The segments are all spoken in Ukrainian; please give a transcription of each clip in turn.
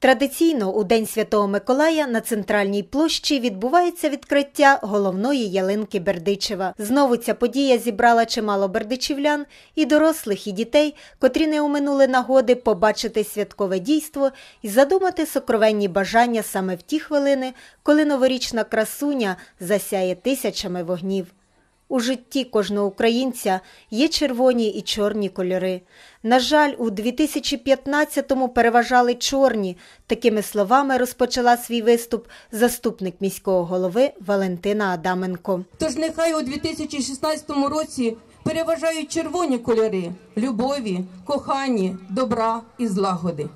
Традиційно у День Святого Миколая на центральній площі відбувається відкриття головної ялинки Бердичева. Знову ця подія зібрала чимало бердичівлян і дорослих, і дітей, котрі не оминули нагоди побачити святкове дійство і задумати сокровенні бажання саме в ті хвилини, коли новорічна красуня засяє тисячами вогнів. У житті кожного українця є червоні і чорні кольори. На жаль, у 2015-му переважали чорні. Такими словами розпочала свій виступ заступник міського голови Валентина Адаменко. Тож нехай у 2016 році переважають червоні кольори любові, кохані, добра і злагоди.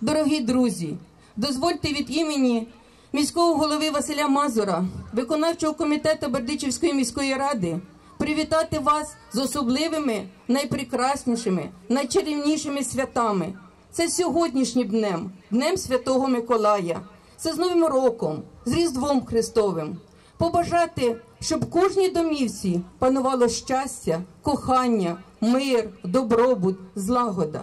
Дорогі друзі, дозвольте від імені міського голови Василя Мазура, виконавчого комітету Бердичівської міської ради, привітати вас з особливими, найпрекраснішими, найчарівнішими святами. Це сьогоднішнім днем, Днем Святого Миколая. Це з Новим роком, з Різдвом Христовим. Побажати, щоб кожній домівці панувало щастя, кохання, мир, добробут, злагода,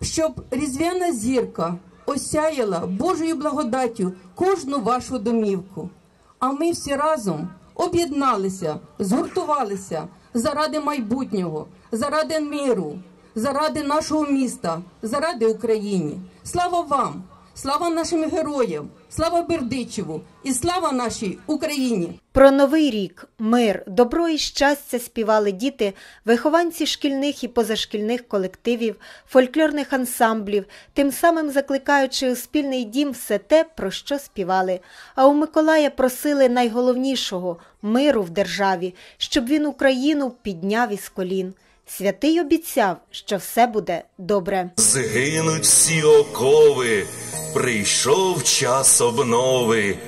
щоб різдвяна зірка осяяла Божою благодаттю кожну вашу домівку. А ми всі разом об'єдналися, згуртувалися заради майбутнього, заради миру, заради нашого міста, заради України. Слава вам! Слава нашим героям! Слава Бердичеву і слава нашій Україні! Про новий рік, мир, добро і щастя співали діти, вихованці шкільних і позашкільних колективів, фольклорних ансамблів, тим самим закликаючи у спільний дім все те, про що співали. А у Миколая просили найголовнішого миру в державі, щоб він Україну підняв із колін. Святий обіцяв, що все буде добре. Згинуть всі окови, прийшов час обнови.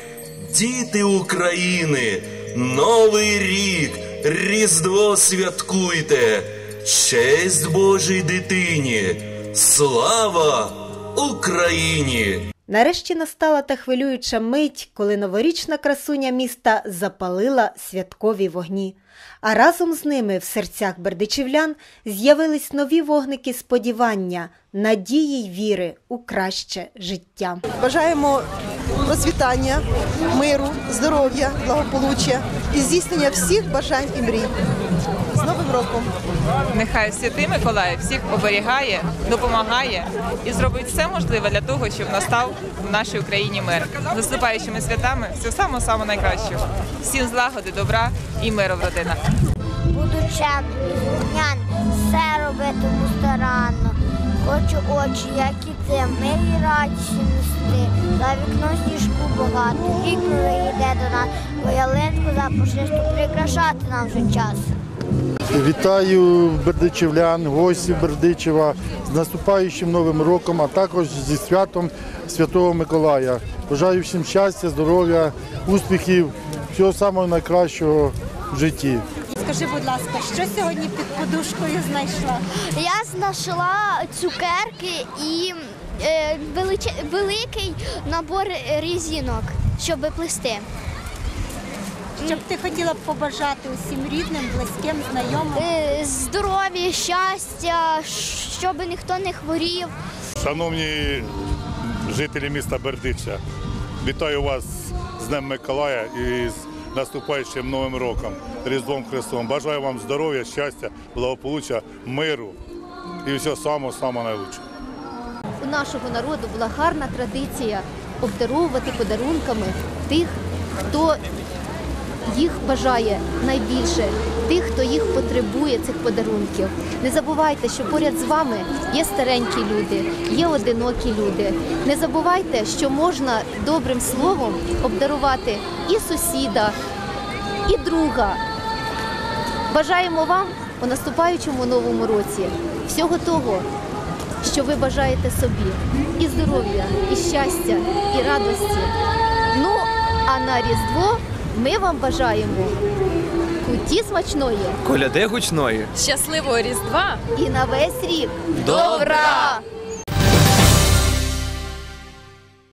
Діти України, Новий рік, Різдво святкуйте, честь Божій дитині, слава Україні! Нарешті настала та хвилююча мить, коли новорічна красуня міста запалила святкові вогні. А разом з ними в серцях бердичівлян з'явились нові вогники сподівання, надії й віри у краще життя. Бажаємо процвітання, миру, здоров'я, благополуччя і здійснення всіх бажань і мрій. Новим роком! Нехай Святий Миколай всіх оберігає, допомагає і зробить все можливе для того, щоб настав в нашій Україні мир. З наступаючими святами все саме саме найкращого. Всім злагоди, добра і миру в родинах. Буду чемний, все робитиму старанно. Хочу очі, як і ти, милі радісті нести. За вікном сніжку багато, рік новий йде до нас, бо ялинку запушисту прикрашати нам вже час. Вітаю бердичівлян, гостів Бердичева з наступаючим новим роком, а також зі святом Святого Миколая. Бажаю всім щастя, здоров'я, успіхів, всього самого найкращого в житті. Скажи, будь ласка, що сьогодні під подушкою знайшла? Я знайшла цукерки і е, величе- великий набор різінок, щоб плести. Щоб ти хотіла б побажати усім рідним, близьким, знайомим. Е, Здоров'я, щастя, щоб ніхто не хворів. Шановні жителі міста Бердича, вітаю вас з Днем Миколая і з наступаючим Новим роком, Різдвом Христом. Бажаю вам здоров'я, щастя, благополуччя, миру і всього самого самого найкращого. У нашого народу була гарна традиція обдаровувати подарунками тих, хто їх бажає найбільше, тих, хто їх потребує, цих подарунків. Не забувайте, що поряд з вами є старенькі люди, є одинокі люди. Не забувайте, що можна добрим словом обдарувати і сусіда, і друга. Бажаємо вам у наступаючому новому році всього того, що ви бажаєте собі, і здоров'я, і щастя, і радості. Ну, а на Різдво ми вам бажаємо куті смачної Коляди гучної. Щасливого Різдва! і на весь рік Добра!